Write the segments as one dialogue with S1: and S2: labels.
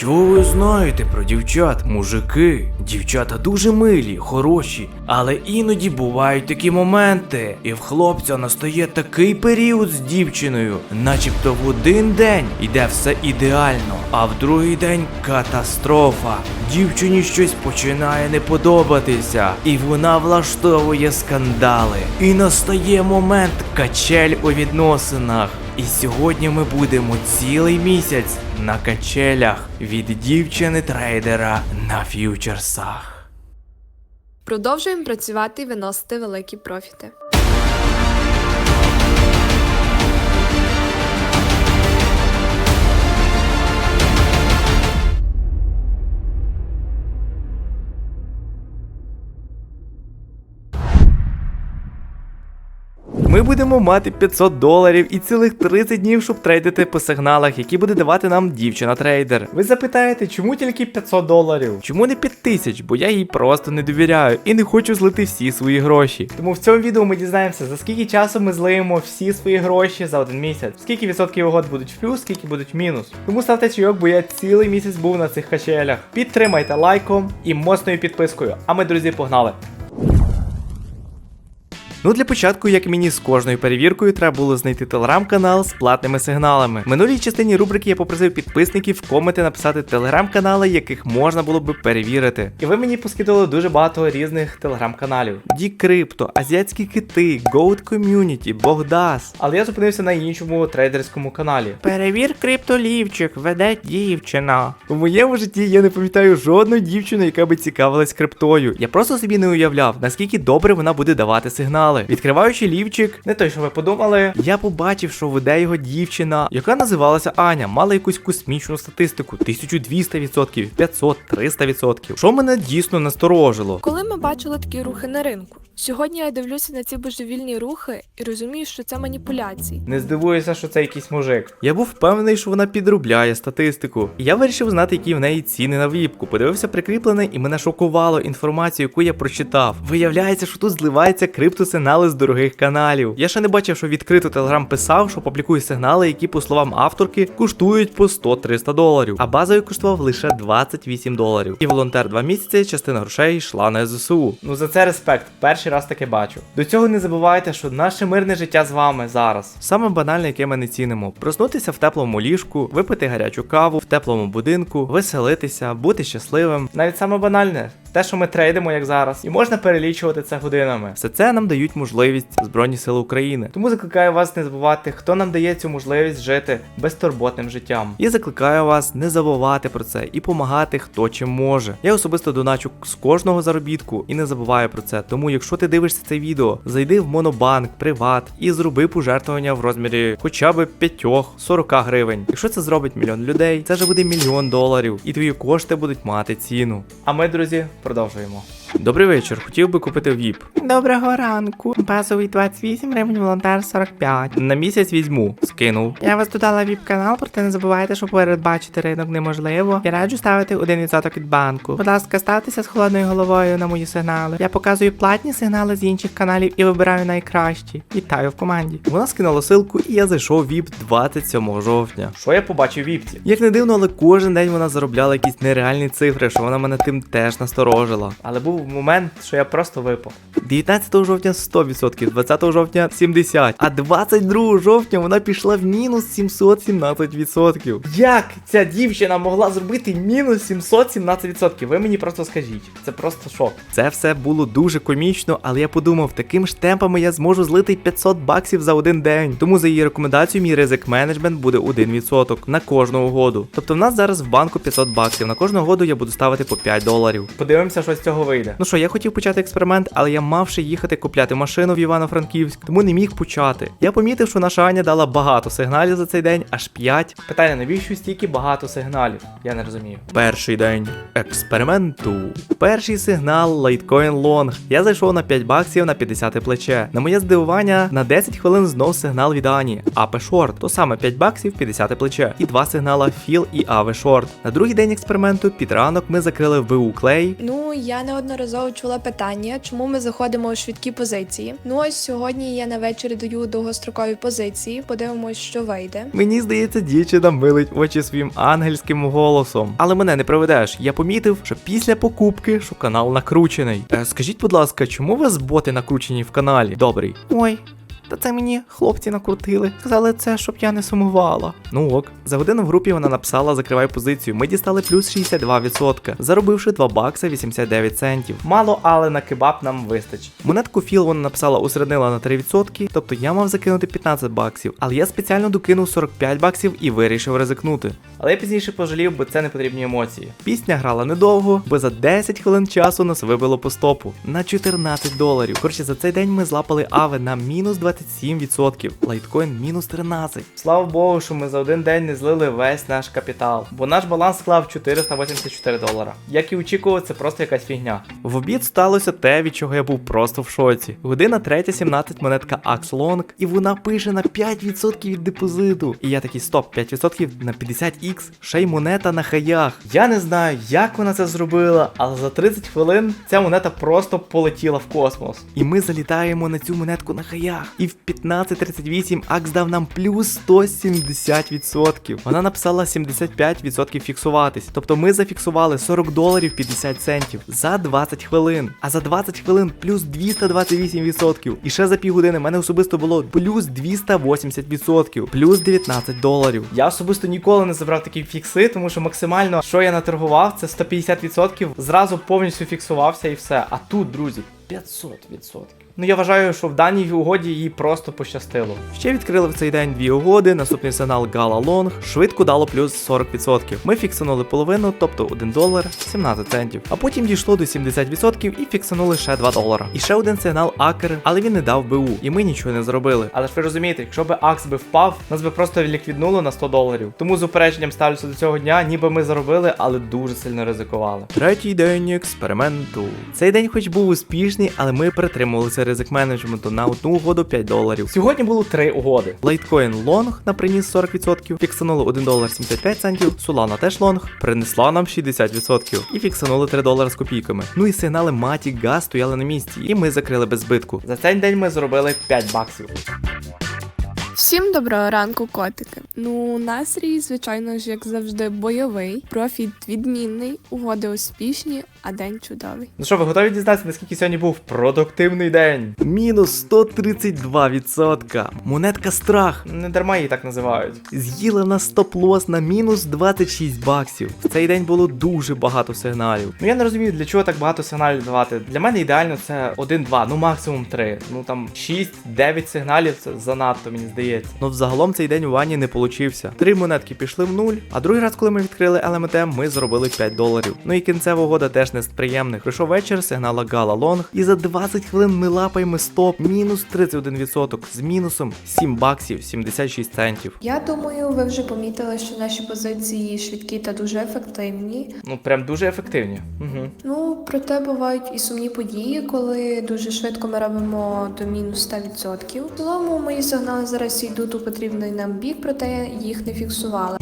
S1: Що ви знаєте про дівчат, мужики? Дівчата дуже милі, хороші, але іноді бувають такі моменти, і в хлопця настає такий період з дівчиною, начебто в один день йде все ідеально, а в другий день катастрофа. Дівчині щось починає не подобатися, і вона влаштовує скандали. І настає момент качель у відносинах. І сьогодні ми будемо цілий місяць на качелях від дівчини трейдера на ф'ючерсах.
S2: Продовжуємо працювати і виносити великі профіти.
S1: Ми будемо мати 500 доларів і цілих 30 днів, щоб трейдити по сигналах, які буде давати нам дівчина трейдер. Ви запитаєте, чому тільки 500 доларів? Чому не 5000? Бо я їй просто не довіряю і не хочу злити всі свої гроші. Тому в цьому відео ми дізнаємося, за скільки часу ми злиємо всі свої гроші за один місяць. Скільки відсотків угод будуть в плюс, скільки будуть в мінус. Тому ставте чайок, бо я цілий місяць був на цих качелях. Підтримайте лайком і моцною підпискою. А ми, друзі, погнали! Ну для початку, як мені з кожною перевіркою, треба було знайти телеграм-канал з платними сигналами. В минулій частині рубрики я попросив підписників в коменти написати телеграм-канали, яких можна було би перевірити. І ви мені поскидали дуже багато різних телеграм-каналів: Дікрипто, Азіатські кити, Goat Community, Богдас. Але я зупинився на іншому трейдерському каналі. Перевір криптолівчик, веде дівчина. У моєму житті я не пам'ятаю жодної дівчини, яка би цікавилась криптою. Я просто собі не уявляв, наскільки добре вона буде давати сигнали. Відкриваючи лівчик, не той, що ви подумали, я побачив, що веде його дівчина, яка називалася Аня, мала якусь космічну статистику: 1200%, 500, 300%. Що мене дійсно насторожило.
S2: Коли ми бачили такі рухи на ринку, сьогодні я дивлюся на ці божевільні рухи і розумію, що це маніпуляції.
S1: Не здивуюся, що це якийсь мужик. Я був впевнений, що вона підробляє статистику. І я вирішив знати, які в неї ціни на віпку. Подивився прикріплене, і мене шокувало інформацію, яку я прочитав. Виявляється, що тут зливається зливаються криптосигнали з дорогих каналів. Я ще не бачив, що відкрито телеграм писав, що публікує сигнали, які, по словам авторки, коштують по 100-300 доларів. А базовий коштував лише 28 доларів. І волонтер два місяці частина грошей йшла на ЗСУ. Ну за це респект. Перший раз таке бачу. До цього не забувайте, що наше мирне життя з вами зараз. Саме банальне, яке ми не цінимо: проснутися в теплому ліжку, випити гарячу каву в теплому будинку, веселитися, бути щасливим. Навіть саме банальне. Те, що ми трейдимо, як зараз, і можна перелічувати це годинами. Все це нам дають можливість Збройні Сили України. Тому закликаю вас не забувати, хто нам дає цю можливість жити безтурботним життям. І закликаю вас не забувати про це і допомагати хто чим може. Я особисто доначу з кожного заробітку і не забуваю про це. Тому, якщо ти дивишся це відео, зайди в Монобанк, Приват і зроби пожертвування в розмірі хоча б 5-40 гривень. Якщо це зробить мільйон людей, це вже буде мільйон доларів, і твої кошти будуть мати ціну. А ми, друзі, продовжуємо. Добрий вечір, хотів би купити ВІП. Доброго ранку. Базовий 28 гривень, волонтер 45. На місяць візьму, скинув. Я вас додала віп канал, проте не забувайте, що передбачити ринок неможливо. Я раджу ставити 1% від банку. Будь ласка, ставтеся з холодною головою на мої сигнали. Я показую платні сигнали з інших каналів і вибираю найкращі. Вітаю в команді. Вона скинула силку, і я зайшов в віп 27 жовтня. Що я побачив віпці? Як не дивно, але кожен день вона заробляла якісь нереальні цифри, що вона мене тим теж насторожила. Але був момент, що я просто випав. 19 жовтня 100%, 20 жовтня 70%, а 22 жовтня вона пішла в мінус 717%. Як ця дівчина могла зробити мінус 717%? Ви мені просто скажіть. Це просто шок. Це все було дуже комічно, але я подумав, таким ж темпами я зможу злити 500 баксів за один день. Тому за її рекомендацією мій ризик менеджмент буде 1% на кожну угоду. Тобто в нас зараз в банку 500 баксів. На кожну угоду я буду ставити по 5 доларів. Подивимося, що з цього вийде. Ну що, я хотів почати експеримент, але я мав ще їхати купляти машину в Івано-Франківськ, тому не міг почати. Я помітив, що наша Аня дала багато сигналів за цей день, аж 5. Питання, навіщо стільки багато сигналів? Я не розумію. Перший день експерименту. Перший сигнал Litecoin Long. Я зайшов на 5 баксів на 50 плече. На моє здивування, на 10 хвилин знов сигнал від Ані. AP Short. То саме 5 баксів 50 плече. І два сигнала Fill і AV Short. На другий день експерименту під ранок ми закрили ВУ Clay.
S2: Ну, я неодноразово неодноразово чула питання, чому ми заходимо у швидкі позиції. Ну ось сьогодні я на вечір даю довгострокові позиції. Подивимось, що вийде.
S1: Мені здається, дівчина милить очі своїм ангельським голосом. Але мене не проведеш. Я помітив, що після покупки, що канал накручений. Е, скажіть, будь ласка, чому у вас боти накручені в каналі? Добрий. Ой. Та це мені хлопці накрутили. Сказали це, щоб я не сумувала. Ну ок. За годину в групі вона написала закривай позицію. Ми дістали плюс 62%, заробивши 2 бакса 89 центів. Мало, але на кебаб нам вистачить. Монетку Філ вона написала усереднила на 3%, тобто я мав закинути 15 баксів, але я спеціально докинув 45 баксів і вирішив ризикнути. Але я пізніше пожалів, бо це не потрібні емоції. Пісня грала недовго, бо за 10 хвилин часу нас вибило по стопу на 14 доларів. Коротше, за цей день ми злапали ави на мінус 27%, лайткоін мінус 13. Слава Богу, що ми за один день не злили весь наш капітал, бо наш баланс склав 484 долара. Як і очікував, це просто якась фігня. В обід сталося те, від чого я був просто в шоці. Година 3.17 монетка Axlong, і вона пише на 5% від депозиту. І я такий стоп, 5% на 50x, ще й монета на хаях. Я не знаю, як вона це зробила, але за 30 хвилин ця монета просто полетіла в космос. І ми залітаємо на цю монетку на хаях. І в 15.38 Акс дав нам плюс 170%. Вона написала 75% фіксуватись. Тобто ми зафіксували 40 доларів 50 центів за 20 хвилин. А за 20 хвилин плюс 228%. І ще за півгодини в мене особисто було плюс 280%, плюс 19 доларів. Я особисто ніколи не забрав такі фікси, тому що максимально, що я наторгував, це 150%. Зразу повністю фіксувався і все. А тут, друзі, 500%. Ну я вважаю, що в даній угоді їй просто пощастило. Ще відкрили в цей день дві угоди. Наступний сигнал Gala Long швидко дало плюс 40%. Ми фіксанули половину, тобто 1 долар 17 центів. А потім дійшло до 70% і фіксанули ще 2 долара. І ще один сигнал Акер, але він не дав БУ, і ми нічого не зробили. Але ж ви розумієте, якщо би Акс би впав, нас би просто ліквіднуло на 100 доларів. Тому з упередженням ставлюся до цього дня, ніби ми заробили, але дуже сильно ризикували. Третій день експерименту. Цей день, хоч був успішний, але ми притримувалися ризик менеджменту на одну угоду 5 доларів. Сьогодні було три угоди. Litecoin Long на приніс 40%, фіксанули 1 долар 75 центів, Solana теж Long, принесла нам 60% і фіксанули 3 долари з копійками. Ну і сигнали Matic Gas стояли на місці, і ми закрили без збитку. За цей день ми зробили 5 баксів.
S2: Всім доброго ранку, котики. Ну, настрій, звичайно ж, як завжди, бойовий, профіт відмінний, угоди успішні, а день чудовий.
S1: Ну що, ви готові дізнатися, наскільки сьогодні був продуктивний день? Мінус 132%. Монетка страх. Не дарма її так називають. З'їла на стоп-лос на мінус 26 баксів. В цей день було дуже багато сигналів. Ну я не розумію, для чого так багато сигналів давати. Для мене ідеально це 1-2, ну максимум 3. Ну там 6-9 сигналів це занадто, мені здається. Ну взагалом цей день у ванні не получився. Три монетки пішли в нуль, а другий раз, коли ми відкрили ЛМТ, ми заробили 5 доларів. Ну і кінцева угода теж не з приємних. Прийшов вечір, сигнала Гала Лонг, і за 20 хвилин ми лапаємо стоп мінус 31% з мінусом 7 баксів 76 центів.
S2: Я думаю, ви вже помітили, що наші позиції швидкі та дуже ефективні.
S1: Ну прям дуже ефективні. Угу.
S2: Ну, проте бувають і сумні події, коли дуже швидко ми робимо до мінус 100%. В цілому мої сигнали зараз йдуть у потрібний нам бік, проте їх не фіксували.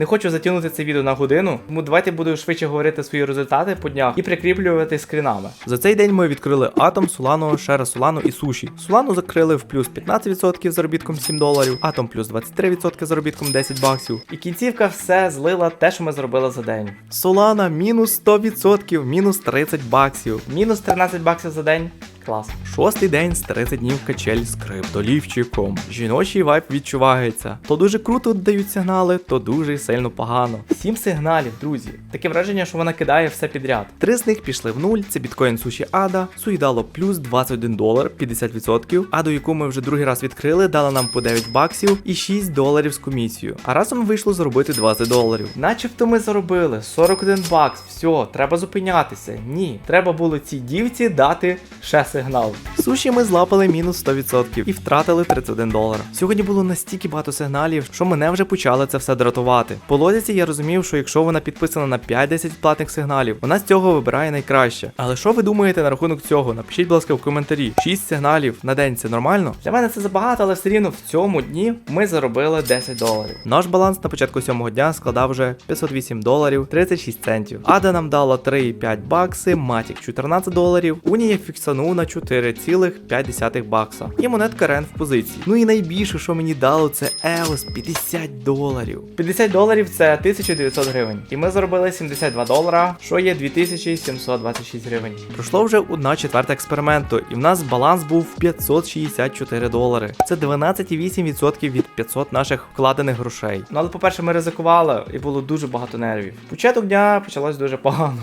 S1: Не хочу затягнути це відео на годину, тому давайте буду швидше говорити свої результати по днях і прикріплювати скрінами. За цей день ми відкрили Атом, Солану, Шера Солану і Суші. Солану закрили в плюс 15% заробітком 7 доларів, Атом плюс 23% заробітком 10 баксів. І кінцівка все злила те, що ми зробили за день. Солана мінус 100%, мінус 30 баксів, мінус 13 баксів за день. Клас. Шостий день з 30 днів качель з криптолівчиком. Жіночий вайб відчувається. То дуже круто дають сигнали, то дуже сильно погано. Сім сигналів, друзі. Таке враження, що вона кидає все підряд. Три з них пішли в нуль. Це біткоін суші Ада, суїдало плюс 21 долар 50%. Аду, яку ми вже другий раз відкрили, дала нам по 9 баксів і 6 доларів з комісією. А разом вийшло заробити 20 доларів. Начебто ми заробили 41 бакс. Все, треба зупинятися. Ні, треба було цій дівці дати ще сигнал. Суші ми злапали мінус 100% і втратили 31 долар. Сьогодні було настільки багато сигналів, що мене вже почали це все дратувати. По логіці я розумів, що якщо вона підписана на 5-10 платних сигналів, вона з цього вибирає найкраще. Але що ви думаєте на рахунок цього? Напишіть, будь ласка, в коментарі. 6 сигналів на день це нормально? Для мене це забагато, але все рівно в цьому дні ми заробили 10 доларів. Наш баланс на початку сьомого дня складав вже 508 доларів 36 центів. Ада нам дала 3,5 бакси, Матік 14 доларів, Унія фіксанув на 4,5 бакса. І монетка Рен в позиції. Ну і найбільше, що мені дало, це EOS 50 доларів. 50 доларів це 1900 гривень. І ми заробили 72 долара, що є 2726 гривень. Пройшло вже одна четверта експерименту, і в нас баланс був 564 долари. Це 12,8% від 500 наших вкладених грошей. Ну але, по-перше, ми ризикували і було дуже багато нервів. Початок дня почалось дуже погано.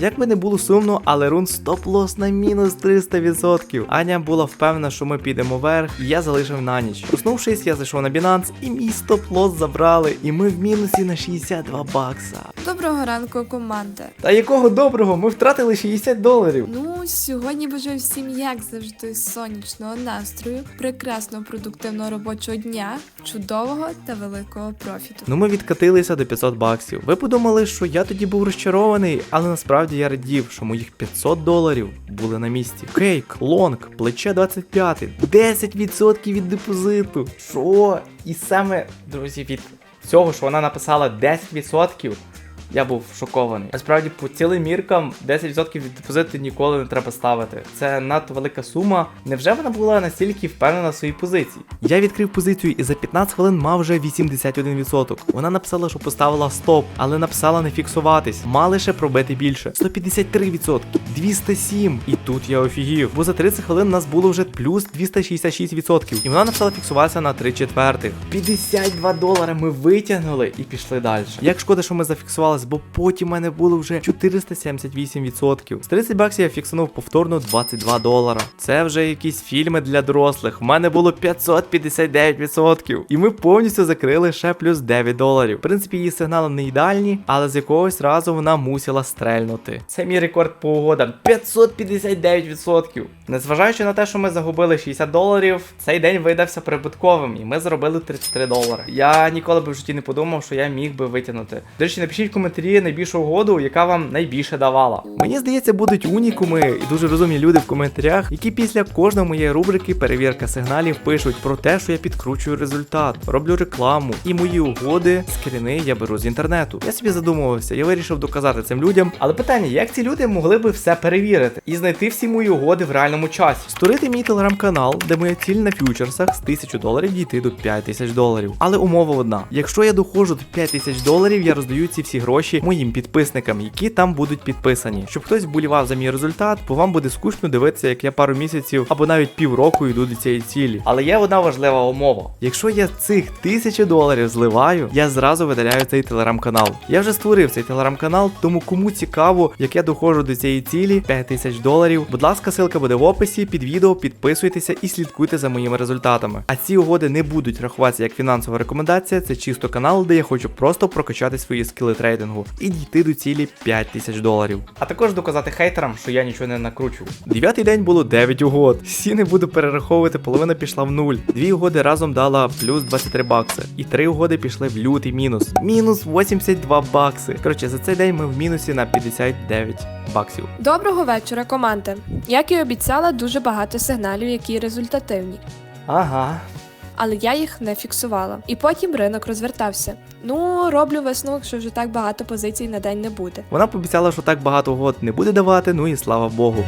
S1: Як би не було сумно, але рун стоп-лос на мінус 300%. Аня була впевнена, що ми підемо вверх, і я залишив на ніч. Проснувшись, я зайшов на Binance, і мій стоп-лос забрали, і ми в мінусі на 62 бакса.
S3: Доброго ранку, команда.
S1: Та якого доброго, ми втратили 60 доларів.
S3: Ну, сьогодні бажаю всім, як завжди, сонячного настрою, прекрасного продуктивного робочого дня, чудового та великого профіту.
S1: Ну ми відкатилися до 500 баксів. Ви подумали, що я тоді був розчарований, але насправді я радів, що моїх 500 доларів були на місці. Кейк, лонг, плече 25, 10% від депозиту. Що? І саме, друзі, від цього, що вона написала 10%. Я був шокований. Насправді, по цілим міркам 10% від депозиту ніколи не треба ставити. Це надто велика сума. Невже вона була настільки впевнена в своїй позиції? Я відкрив позицію і за 15 хвилин мав вже 81%. Вона написала, що поставила стоп, але написала не фіксуватись. Мали лише пробити більше. 153%, 207. І тут я офігів. Бо за 30 хвилин нас було вже плюс 266%. І вона написала фіксуватися на 3 четвертих. 52 долари ми витягнули і пішли далі. Як шкода, що ми зафіксувалися, бо потім в мене було вже 478%. З 30 баксів я фіксанув повторно 22 долара. Це вже якісь фільми для дорослих. В мене було 559%. І ми повністю закрили ще плюс 9 доларів. В принципі, її сигнали не ідеальні, але з якогось разу вона мусила стрельнути. Це мій рекорд по угодам. 559%. Незважаючи на те, що ми загубили 60 доларів, цей день видався прибутковим, і ми заробили 33 долари. Я ніколи б в житті не подумав, що я міг би витягнути. До речі, напишіть в коментарі найбільшу угоду, яка вам найбільше давала. Мені здається, будуть унікуми і дуже розумні люди в коментарях, які після кожної моєї рубрики перевірка сигналів пишуть про те, що я підкручую результат, роблю рекламу, і мої угоди, скріни я беру з інтернету. Я собі задумувався, я вирішив доказати цим людям. Але питання, як ці люди могли би все перевірити і знайти всі мої угоди в реальному часі? Створити мій телеграм-канал, де моя ціль на фьючерсах з 1000 доларів дійти до 5000 доларів. Але умова одна: якщо я доходжу до 5000 доларів, я роздаю ці всі гроші моїм підписникам, які там будуть підписані. Щоб хтось вболівав за мій результат, бо вам буде скучно дивитися, як я пару місяців або навіть півроку йду до цієї цілі. Але є одна важлива умова: якщо я цих 1000 доларів зливаю, я зразу видаляю цей телеграм-канал. Я вже створив цей телеграм-канал, тому кому цікаво, як я доходжу до цієї цілі 5000 доларів. Будь ласка, ссылка буде в описі під відео. Підписуйтеся і слідкуйте за моїми результатами. А ці угоди не будуть рахуватися як фінансова рекомендація. Це чисто канал, де я хочу просто прокачати свої скіли трейдингу і дійти до цілі 5000 доларів. А також доказати хейтерам, що я нічого не накручу. Дев'ятий день було 9 угод. Всі не буду перераховувати, половина пішла в нуль. Дві угоди разом дала плюс 23 бакси. І три угоди пішли в лютий мінус. Мінус 82 бакси. Коротше, за цей день ми в мінусі на 59 баксів.
S3: Доброго вечора, команда. Як і обіцяла, дуже багато сигналів, які результативні.
S1: Ага.
S3: Але я їх не фіксувала. І потім ринок розвертався. Ну, роблю висновок, що вже так багато позицій на день не буде.
S1: Вона пообіцяла, що так багато угод не буде давати, ну і слава Богу.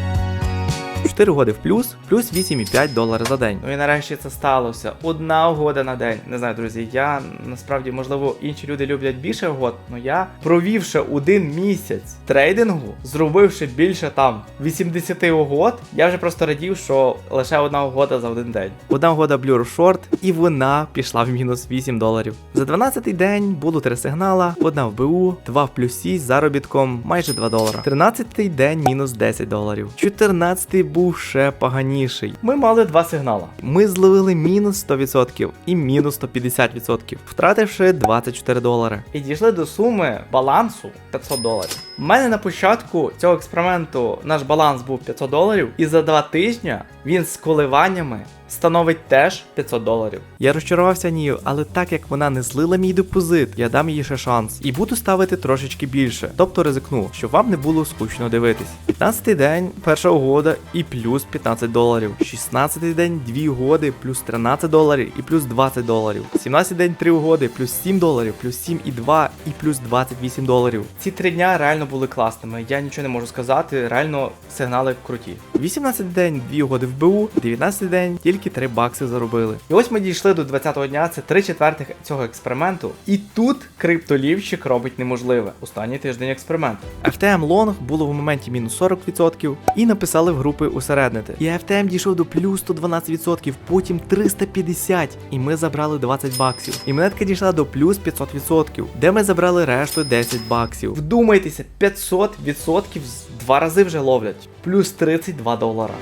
S1: 4 угоди в плюс, плюс 8,5 доларів за день. Ну і нарешті це сталося. Одна угода на день. Не знаю, друзі, я насправді, можливо, інші люди люблять більше угод, але я, провівши один місяць трейдингу, зробивши більше там 80 угод, я вже просто радів, що лише одна угода за один день. Одна угода Blur Short, і вона пішла в мінус 8 доларів. За 12 день було три сигнала: одна в БУ, два в плюсі з заробітком майже 2 долара. 13 день мінус 10 доларів. 14 був ще поганіший. Ми мали два сигнала. Ми зловили мінус 100% і мінус 150%, втративши 24 долари. І дійшли до суми балансу 500 доларів. У мене на початку цього експерименту наш баланс був 500 доларів, і за два тижні він з коливаннями становить теж 500 доларів. Я розчарувався Нію, але так як вона не злила мій депозит, я дам їй ще шанс і буду ставити трошечки більше. Тобто ризикну, щоб вам не було скучно дивитись. 15 день, перша угода і плюс 15 доларів. 16 день, 2 угоди, плюс 13 доларів і плюс 20 доларів. 17 день, 3 угоди, плюс 7 доларів, плюс 7 і 2 і плюс 28 доларів. Ці три дня реально були класними. Я нічого не можу сказати, реально сигнали круті. 18 день, 2 угоди в БУ, 19 день, тільки 3 бакси заробили. І ось ми дійшли до 20-го дня, це 3 четвертих цього експерименту. І тут криптолівчик робить неможливе. Останній тиждень експерименту. FTM Long було в моменті мінус 40% і написали в групи усереднити. І FTM дійшов до плюс 112%, потім 350, і ми забрали 20 баксів. І монетка дійшла до плюс 500%, де ми забрали решту 10 баксів. Вдумайтеся, 500% два рази вже ловлять. Плюс 32 долара.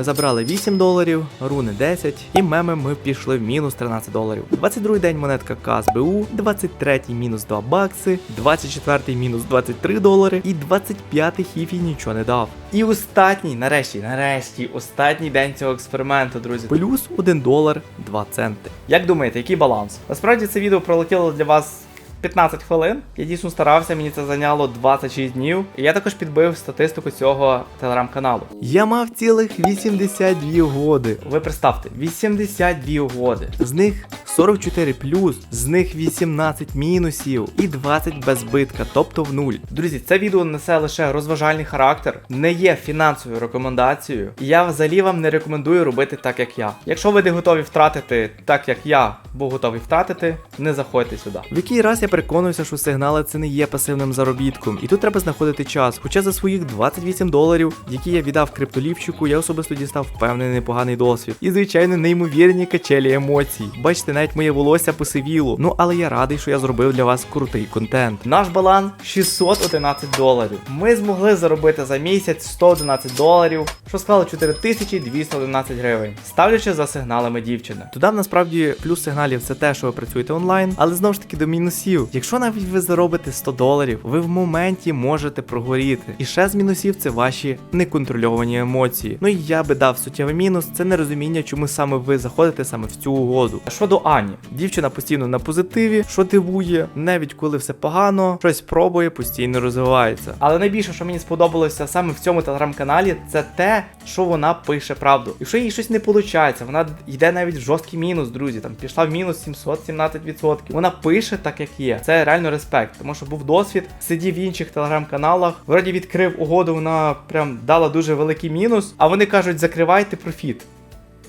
S1: Ми забрали 8 доларів, руни 10, і меми ми пішли в мінус 13 доларів. 22 день монетка КСБУ, 23 мінус 2 бакси, 24 мінус 23 долари, і 25 хіфі нічого не дав. І останній, нарешті, нарешті, останній день цього експерименту, друзі. Плюс 1 долар 2 центи. Як думаєте, який баланс? Насправді це відео пролетіло для вас 15 хвилин. Я дійсно старався, мені це зайняло 26 днів. І я також підбив статистику цього телеграм-каналу. Я мав цілих 82 угоди. Ви представте, 82 угоди. З них 44 плюс, з них 18 мінусів і 20 без збитка, тобто в нуль. Друзі, це відео несе лише розважальний характер, не є фінансовою рекомендацією. І я взагалі вам не рекомендую робити так, як я. Якщо ви не готові втратити так, як я був готовий втратити, не заходьте сюди. В який раз я переконуюся, що сигнали це не є пасивним заробітком, і тут треба знаходити час. Хоча за своїх 28 доларів, які я віддав криптолівчику, я особисто дістав впевнений непоганий досвід. І звичайно, неймовірні качелі емоцій. Бачите, навіть моє волосся посивіло. Ну але я радий, що я зробив для вас крутий контент. Наш баланс 611 доларів. Ми змогли заробити за місяць 111 доларів, що склало 4211 гривень, ставлячи за сигналами дівчини. Додам насправді плюс сигналів це те, що ви працюєте онлайн, але знову ж таки до мінусів. Якщо навіть ви заробите 100 доларів, ви в моменті можете прогоріти. І ще з мінусів це ваші неконтрольовані емоції. Ну і я би дав суттєвий мінус, це нерозуміння, чому саме ви заходите саме в цю угоду. А Щодо Ані, дівчина постійно на позитиві, що дивує, навіть коли все погано, щось пробує, постійно розвивається. Але найбільше, що мені сподобалося саме в цьому телеграм-каналі, це те, що вона пише правду. Якщо їй щось не виходить, вона йде навіть в жорсткий мінус, друзі. Там пішла в мінус 717%. Вона пише так, як є. Це реально респект, тому що був досвід, сидів в інших телеграм-каналах. Вроді відкрив угоду, вона прям дала дуже великий мінус. А вони кажуть, закривайте профіт.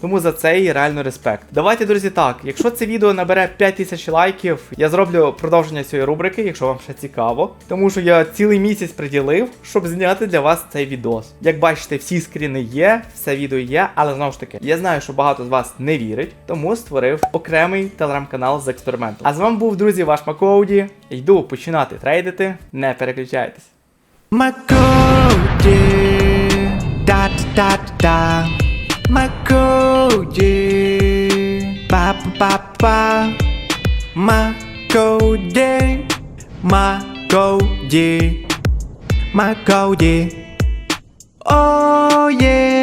S1: Тому за це їй реально респект. Давайте, друзі, так. Якщо це відео набере 5000 лайків, я зроблю продовження цієї рубрики, якщо вам ще цікаво. Тому що я цілий місяць приділив, щоб зняти для вас цей відос. Як бачите, всі скріни є, все відео є, але знову ж таки, я знаю, що багато з вас не вірить, тому створив окремий телеграм-канал з експериментом. А з вами був, друзі, ваш Макоуді. Йду починати трейдити. Не переключайтесь.
S4: Макоуді, да-да-да-да. Макоуді, Papa papa, pa pa pa. My Cody. My Cody. My Oh yeah.